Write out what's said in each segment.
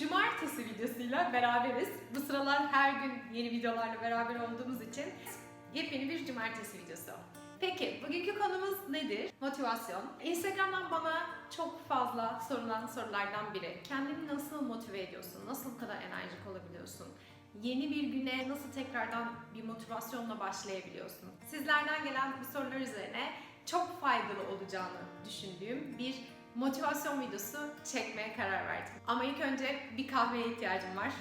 cumartesi videosuyla beraberiz. Bu sıralar her gün yeni videolarla beraber olduğumuz için yepyeni bir cumartesi videosu. Peki bugünkü konumuz nedir? Motivasyon. Instagram'dan bana çok fazla sorulan sorulardan biri. Kendini nasıl motive ediyorsun? Nasıl bu kadar enerjik olabiliyorsun? Yeni bir güne nasıl tekrardan bir motivasyonla başlayabiliyorsun? Sizlerden gelen bu sorular üzerine çok faydalı olacağını düşündüğüm bir motivasyon videosu çekmeye karar verdim. Ama ilk önce bir kahveye ihtiyacım var.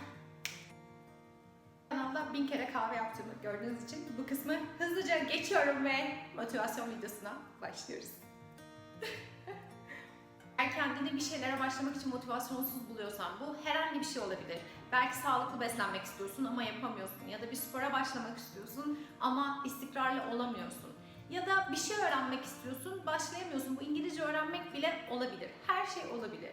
Kanalda bin kere kahve yaptığımı gördüğünüz için bu kısmı hızlıca geçiyorum ve motivasyon videosuna başlıyoruz. Eğer kendini bir şeylere başlamak için motivasyonsuz buluyorsan bu herhangi bir şey olabilir. Belki sağlıklı beslenmek istiyorsun ama yapamıyorsun ya da bir spora başlamak istiyorsun ama istikrarlı olamıyorsun. Ya da bir şey öğrenmek istiyorsun, başlayamıyorsun. Bu İngilizce öğrenmek bile olabilir. Her şey olabilir.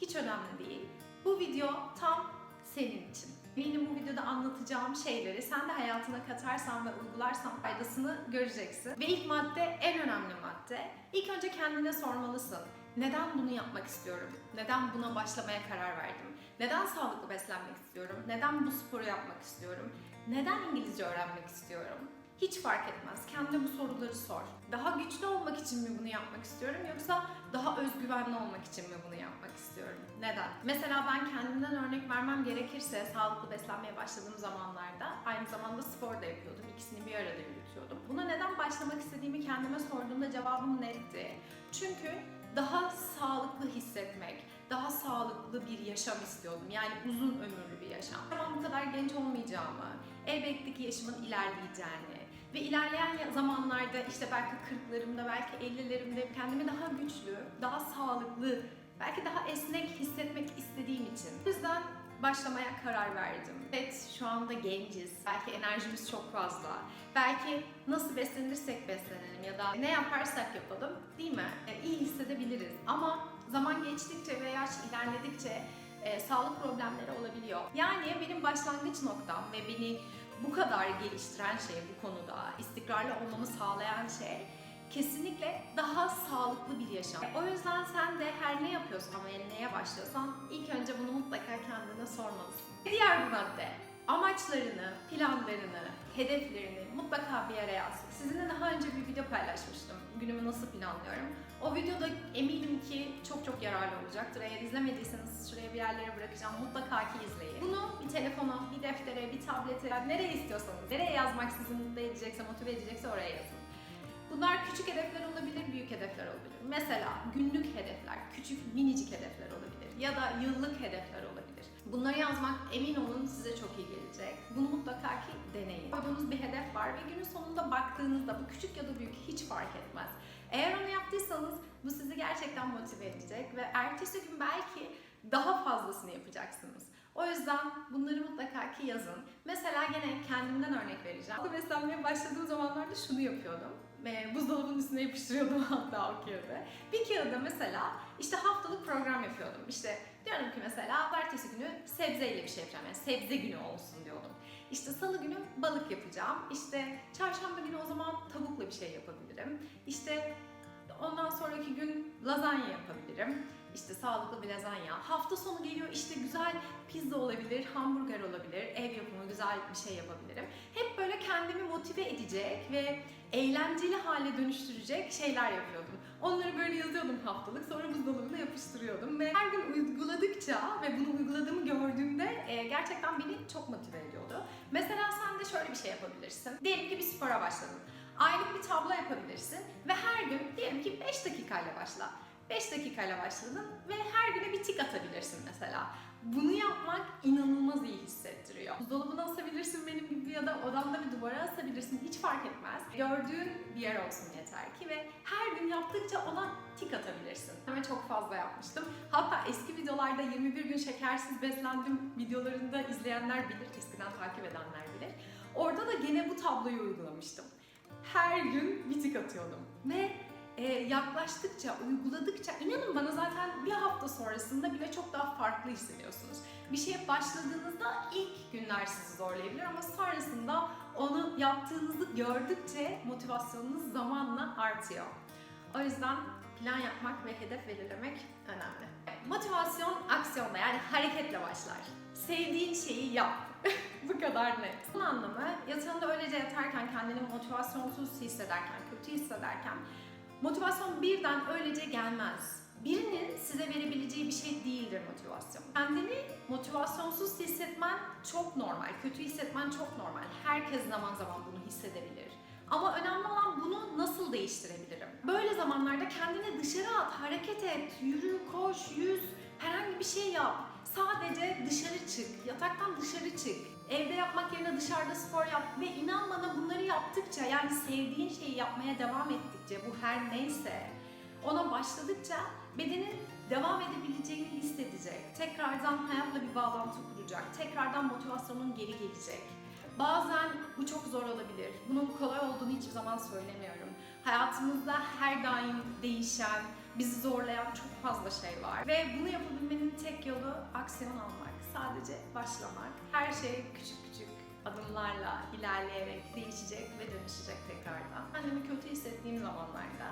Hiç önemli değil. Bu video tam senin için. Benim bu videoda anlatacağım şeyleri sen de hayatına katarsan ve uygularsan faydasını göreceksin. Ve ilk madde en önemli madde. İlk önce kendine sormalısın. Neden bunu yapmak istiyorum? Neden buna başlamaya karar verdim? Neden sağlıklı beslenmek istiyorum? Neden bu sporu yapmak istiyorum? Neden İngilizce öğrenmek istiyorum? Hiç fark etmez. Kendine bu soruları sor. Daha güçlü olmak için mi bunu yapmak istiyorum yoksa daha özgüvenli olmak için mi bunu yapmak istiyorum? Neden? Mesela ben kendimden örnek vermem gerekirse sağlıklı beslenmeye başladığım zamanlarda aynı zamanda spor da yapıyordum. İkisini bir arada yürütüyordum. Buna neden başlamak istediğimi kendime sorduğumda cevabım netti. Çünkü daha sağlıklı hissetmek, daha sağlıklı bir yaşam istiyordum. Yani uzun ömürlü bir yaşam. Ben bu kadar genç olmayacağımı, elbette ki yaşımın ilerleyeceğini ve ilerleyen zamanlarda işte belki 40'larımda, belki 50'lerimde kendimi daha güçlü, daha sağlıklı, belki daha esnek hissetmek istediğim için. O yüzden başlamaya karar verdim. Evet şu anda genciz. Belki enerjimiz çok fazla. Belki nasıl beslenirsek beslenelim ya da ne yaparsak yapalım değil mi? E, iyi hissedebiliriz. Ama zaman geçtikçe ve yaş ilerledikçe e, sağlık problemleri olabiliyor. Yani benim başlangıç noktam ve beni bu kadar geliştiren şey bu konuda, istikrarlı olmamı sağlayan şey kesinlikle daha sağlıklı bir yaşam. O yüzden sen de her ne yapıyorsan ve neye başlıyorsan ilk önce bunu mutlaka kendine sormalısın. Diğer bir madde, amaçlarını, planlarını, hedeflerini mutlaka bir yere yaz. Bir video paylaşmıştım. Günümü nasıl planlıyorum. O videoda eminim ki çok çok yararlı olacaktır. Eğer izlemediyseniz şuraya bir yerlere bırakacağım. Mutlaka ki izleyin. Bunu bir telefona, bir deftere, bir tablete, nereye istiyorsanız, nereye yazmak sizi mutlu edecekse, motive edecekse oraya yazın. Bunlar küçük hedefler olabilir, büyük hedefler olabilir. Mesela günlük hedefler, küçük minicik hedefler olabilir ya da yıllık hedefler olabilir. Bunları yazmak emin olun size çok iyi gelecek. Bunu mutlaka ki deneyin. Koyduğunuz bir hedef var ve günün sonunda baktığınızda bu küçük ya da büyük hiç fark etmez. Eğer onu yaptıysanız bu sizi gerçekten motive edecek ve ertesi gün belki daha fazlasını yapacaksınız. O yüzden bunları mutlaka ki yazın. Mesela gene kendimden örnek vereceğim. Bu beslenmeye başladığım zamanlarda şunu yapıyordum. E, buzdolabının üstüne yapıştırıyordum hatta o kağıdı. Bir kağıda mesela işte haftalık program yapıyordum. İşte diyorum ki mesela ertesi günü sebzeyle bir şey yapacağım. Yani sebze günü olsun diyordum. İşte salı günü balık yapacağım. İşte çarşamba günü o zaman tavukla bir şey yapabilirim. İşte ondan sonraki gün lazanya yapabilirim. İşte sağlıklı bir lazanya. Hafta sonu geliyor işte güzel pizza olabilir, hamburger olabilir, ev yapımı güzel bir şey yapabilirim. Hep böyle kendimi motive edecek ve eğlenceli hale dönüştürecek şeyler yapıyordum. Onları böyle yazıyordum haftalık sonra buzdolabına yapıştırıyordum ve her gün uyguladıkça ve bunu uyguladığımı gördüğümde e, gerçekten beni çok motive ediyordu. Mesela sen de şöyle bir şey yapabilirsin. Diyelim ki bir spora başladın. Aylık bir tablo yapabilirsin ve her gün diyelim ki 5 dakikayla başla. 5 dakikayla başladın ve her güne bir tik atabilirsin mesela. Bunu yapmak inanılmaz iyi hissettiriyor. Buzdolabına asabilirsin benim gibi ya da odanda bir duvara asabilirsin hiç fark etmez. Gördüğün bir yer olsun yeter ki ve her gün yaptıkça ona tik atabilirsin. Ben çok fazla yapmıştım. Hatta eski videolarda 21 gün şekersiz beslendim videolarında izleyenler bilir, eskiden takip edenler bilir. Orada da gene bu tabloyu uygulamıştım. Her gün bir tik atıyordum ve e, yaklaştıkça, uyguladıkça inanın bana zaten bir hafta sonrasında bile çok daha farklı hissediyorsunuz. Bir şeye başladığınızda ilk günler sizi zorlayabilir ama sonrasında onu yaptığınızı gördükçe motivasyonunuz zamanla artıyor. O yüzden plan yapmak ve hedef belirlemek önemli. Motivasyon aksiyonla yani hareketle başlar. Sevdiğin şeyi yap. Bu kadar net. Bunun anlamı yatağında öylece yatarken kendini motivasyonsuz hissederken, kötü hissederken motivasyon birden öylece gelmez. Birinin size verebileceği bir şey değildir motivasyon. Kendini motivasyonsuz hissetmen çok normal, kötü hissetmen çok normal. Herkes zaman zaman bunu hissedebilir. Ama önemli olan bunu nasıl değiştirebilirim? Böyle zamanlarda kendini dışarı at, hareket et, yürü, koş, yüz, herhangi bir şey yap. Sadece dışarı çık, yataktan dışarı çık. Evde yapmak yerine dışarıda spor yap ve inan bana bunları yaptıkça yani sevdiğin şeyi yapmaya devam ettikçe bu her neyse ona başladıkça bedenin devam edebileceğini hissedecek. Tekrardan hayatla bir bağlantı kuracak. Tekrardan motivasyonun geri gelecek. Bazen bu çok zor olabilir. Bunun kolay olduğunu hiçbir zaman söylemiyorum. Hayatımızda her daim değişen, bizi zorlayan çok fazla şey var. Ve bunu yapabilmenin tek yolu aksiyon almak. Sadece başlamak. Her şey küçük küçük adımlarla ilerleyerek değişecek ve dönüşecek tekrardan. Kendimi kötü hissettiğim zamanlarda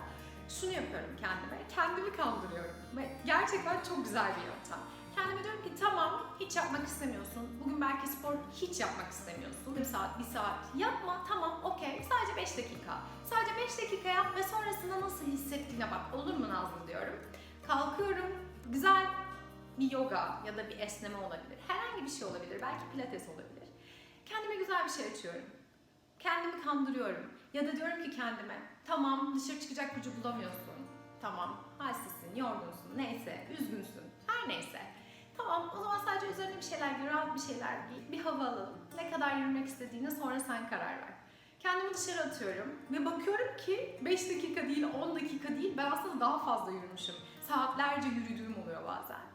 şunu yapıyorum kendime. Kendimi kandırıyorum. Ve gerçekten çok güzel bir yöntem. Kendime diyorum ki tamam hiç yapmak istemiyorsun. Bugün belki spor hiç yapmak istemiyorsun. Bir saat, bir saat. Yapma tamam okey. Sadece 5 dakika. Sadece 5 dakika yap ve sonrasında nasıl hissettiğine bak. Olur mu Nazlı diyorum. Kalkıyorum. Güzel bir yoga ya da bir esneme olabilir. Herhangi bir şey olabilir. Belki pilates olabilir. Kendime güzel bir şey açıyorum. Kendimi kandırıyorum. Ya da diyorum ki kendime tamam dışarı çıkacak gücü bulamıyorsun. Tamam halsizsin, yorgunsun, neyse, üzgünsün. Her neyse. Tamam o zaman sadece üzerine bir şeyler giy, rahat bir şeyler giy, bir hava alalım. Ne kadar yürümek istediğine sonra sen karar ver. Kendimi dışarı atıyorum ve bakıyorum ki 5 dakika değil, 10 dakika değil ben aslında daha fazla yürümüşüm. Saatlerce yürüdüğüm oluyor bazen.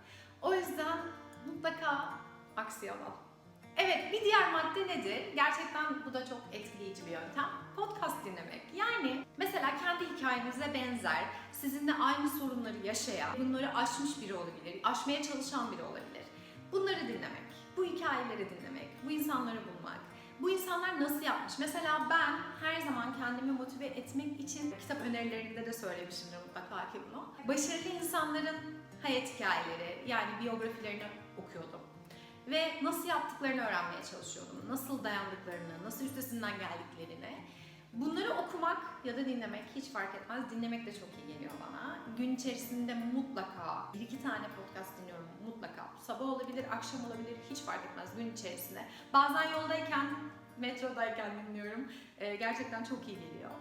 O yüzden mutlaka aksiyon al. Evet, bir diğer madde nedir? Gerçekten bu da çok etkileyici bir yöntem. Podcast dinlemek. Yani mesela kendi hikayenize benzer, sizinle aynı sorunları yaşayan, bunları aşmış biri olabilir, aşmaya çalışan biri olabilir. Bunları dinlemek, bu hikayeleri dinlemek, bu insanları bulmak. Bu insanlar nasıl yapmış? Mesela ben her zaman kendimi motive etmek için kitap önerilerinde de söylemişimdir mutlaka ki bunu. Başarılı insanların hayat hikayeleri yani biyografilerini okuyordum ve nasıl yaptıklarını öğrenmeye çalışıyordum. Nasıl dayandıklarını, nasıl üstesinden geldiklerini. Bunları okumak ya da dinlemek hiç fark etmez. Dinlemek de çok iyi geliyor bana. Gün içerisinde mutlaka bir iki tane podcast dinliyorum mutlaka. Sabah olabilir, akşam olabilir hiç fark etmez gün içerisinde. Bazen yoldayken, metrodayken dinliyorum. Ee, gerçekten çok iyi geliyor.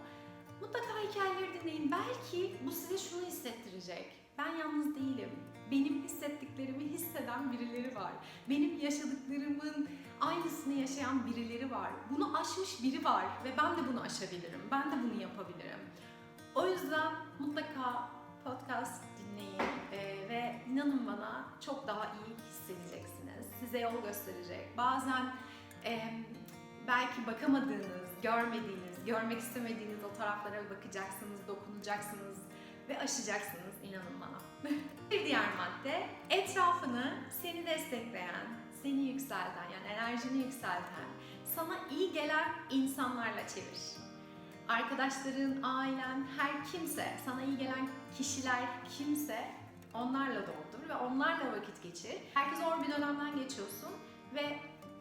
Mutlaka hikayeleri dinleyin. Belki bu size şunu hissettirecek. Ben yalnız değilim. Benim hissettiklerimi hisseden birileri var. Benim yaşadıklarımın aynısını yaşayan birileri var. Bunu aşmış biri var ve ben de bunu aşabilirim. Ben de bunu yapabilirim. O yüzden mutlaka podcast dinleyin Ee, ve inanın bana çok daha iyi hissedeceksiniz. Size yol gösterecek. Bazen belki bakamadığınız, görmediğiniz, görmek istemediğiniz o taraflara bakacaksınız, dokunacaksınız ve aşacaksınız inanın bana. Bir diğer madde etrafını seni destekleyen, seni yükselten yani enerjini yükselten, sana iyi gelen insanlarla çevir. Arkadaşların, ailen, her kimse, sana iyi gelen kişiler kimse onlarla doldur ve onlarla vakit geçir. Herkes zor bir dönemden geçiyorsun ve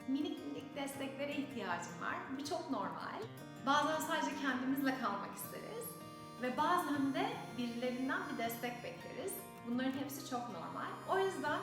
minik minik desteklere ihtiyacın var. Bu çok normal. Bazen sadece kendimizle kalmak isteriz ve bazen de birilerinden bir destek bekleriz. Bunların hepsi çok normal. O yüzden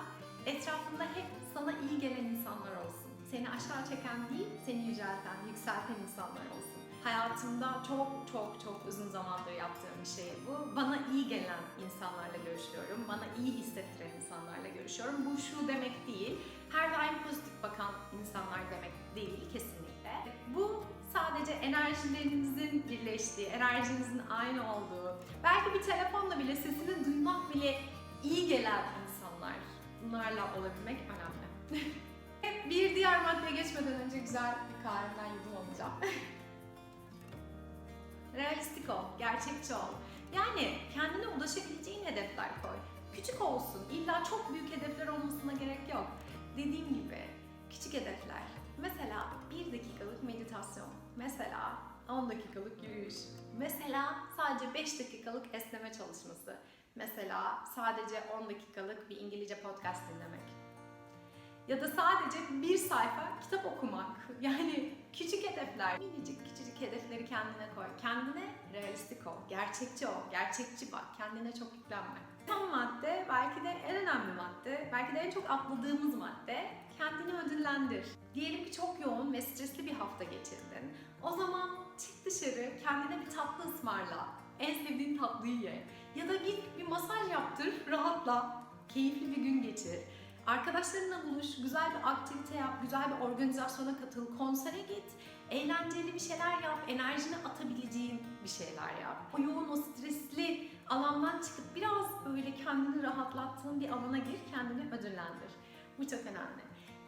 etrafında hep sana iyi gelen insanlar olsun. Seni aşağı çeken değil, seni yücelten, yükselten insanlar olsun. Hayatımda çok çok çok uzun zamandır yaptığım bir şey bu. Bana iyi gelen insanlarla görüşüyorum. Bana iyi hissettiren insanlarla görüşüyorum. Bu şu demek değil. Her daim pozitif bakan insanlar demek değil kesinlikle. Bu sadece enerjilerinizin birleştiği, enerjinizin aynı olduğu, belki bir telefonla bile sesini duymak bile iyi gelen insanlar. Bunlarla olabilmek önemli. bir diğer maddeye geçmeden önce güzel bir kahvemden yudum alacağım. Realistik ol, gerçekçi ol. Yani kendine ulaşabileceğin hedefler koy. Küçük olsun, illa çok büyük hedefler olmasına gerek yok. Dediğim gibi küçük hedefler. Mesela bir dakikalık meditasyon. Mesela 10 dakikalık yürüyüş. Mesela sadece 5 dakikalık esneme çalışması. Mesela sadece 10 dakikalık bir İngilizce podcast dinlemek. Ya da sadece bir sayfa kitap okumak. Yani küçük hedefler, minicik küçücük hedefleri kendine koy. Kendine realistik ol, gerçekçi ol, gerçekçi bak. Kendine çok yüklenme. Son madde, belki de en önemli madde, belki de en çok atladığımız madde, kendini ödüllendir. Diyelim ki çok yoğun ve stresli bir hafta geçirdin. O zaman çık dışarı, kendine bir tatlı ısmarla. En sevdiğin tatlıyı ye. Ya da git bir masaj yaptır, rahatla. Keyifli bir gün geçir. Arkadaşlarınla buluş, güzel bir aktivite yap, güzel bir organizasyona katıl, konsere git. Eğlenceli bir şeyler yap, enerjini atabileceğin bir şeyler yap. O yoğun, o stresli alandan çıkıp biraz böyle kendini rahatlattığın bir alana gir, kendini ödüllendir. Bu çok önemli.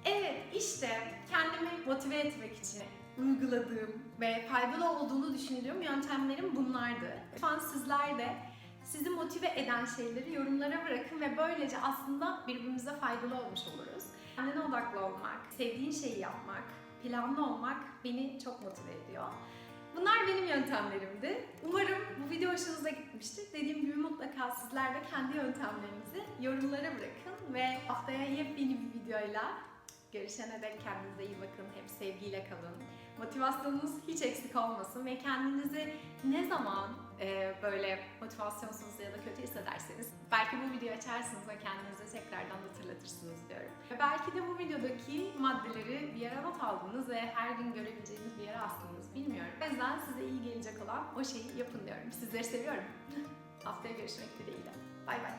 Evet, işte kendimi motive etmek için uyguladığım ve faydalı olduğunu düşündüğüm yöntemlerim bunlardı. Lütfen sizler de sizi motive eden şeyleri yorumlara bırakın ve böylece aslında birbirimize faydalı olmuş oluruz. Kendine odaklı olmak, sevdiğin şeyi yapmak, planlı olmak beni çok motive ediyor. Bunlar benim yöntemlerimdi. Umarım bu video hoşunuza gitmiştir. Dediğim gibi mutlaka sizler de kendi yöntemlerinizi yorumlara bırakın ve haftaya yepyeni bir videoyla görüşene dek kendinize iyi bakın. Hep sevgiyle kalın. Motivasyonunuz hiç eksik olmasın ve kendinizi ne zaman e, böyle motivasyonsuz ya da kötü hissederseniz belki bu videoyu açarsınız ve kendinize tekrardan hatırlatırsınız diyorum. Ve belki de bu videodaki maddeleri bir yere not aldınız ve her gün görebileceğiniz bir yere astınız bilmiyorum. O yüzden size iyi gelecek olan o şeyi yapın diyorum. Sizleri seviyorum. Haftaya görüşmek dileğiyle. Bay bay.